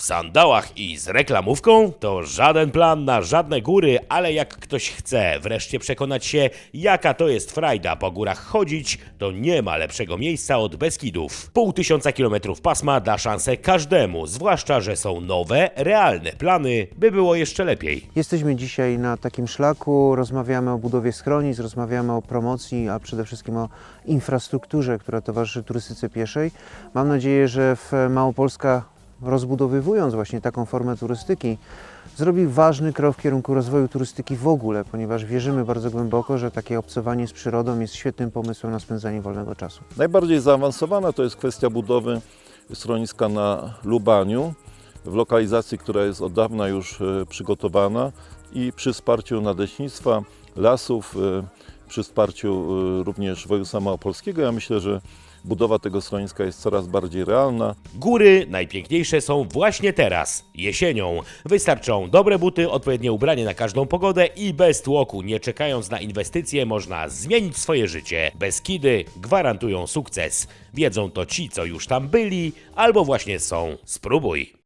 W sandałach i z reklamówką? To żaden plan na żadne góry, ale jak ktoś chce wreszcie przekonać się, jaka to jest frajda po górach chodzić, to nie ma lepszego miejsca od Beskidów. Pół tysiąca kilometrów pasma da szansę każdemu, zwłaszcza, że są nowe, realne plany, by było jeszcze lepiej. Jesteśmy dzisiaj na takim szlaku, rozmawiamy o budowie schronisk, rozmawiamy o promocji, a przede wszystkim o infrastrukturze, która towarzyszy turystyce pieszej. Mam nadzieję, że w Małopolska rozbudowywując właśnie taką formę turystyki, zrobi ważny krok w kierunku rozwoju turystyki w ogóle, ponieważ wierzymy bardzo głęboko, że takie obcowanie z przyrodą jest świetnym pomysłem na spędzanie wolnego czasu. Najbardziej zaawansowana to jest kwestia budowy schroniska na Lubaniu, w lokalizacji, która jest od dawna już e, przygotowana i przy wsparciu nadleśnictwa, lasów, e, przy wsparciu e, również województwa małopolskiego. Ja myślę, że budowa tego schroniska jest coraz bardziej realna. Góry najpiękniejsze są właśnie teraz, jesienią. Wystarczą dobre buty, odpowiednie ubranie na każdą pogodę i bez tłoku, nie czekając na inwestycje, można zmienić swoje życie. Beskidy gwarantują sukces. Wiedzą to ci, co już tam byli, albo właśnie są. Spróbuj.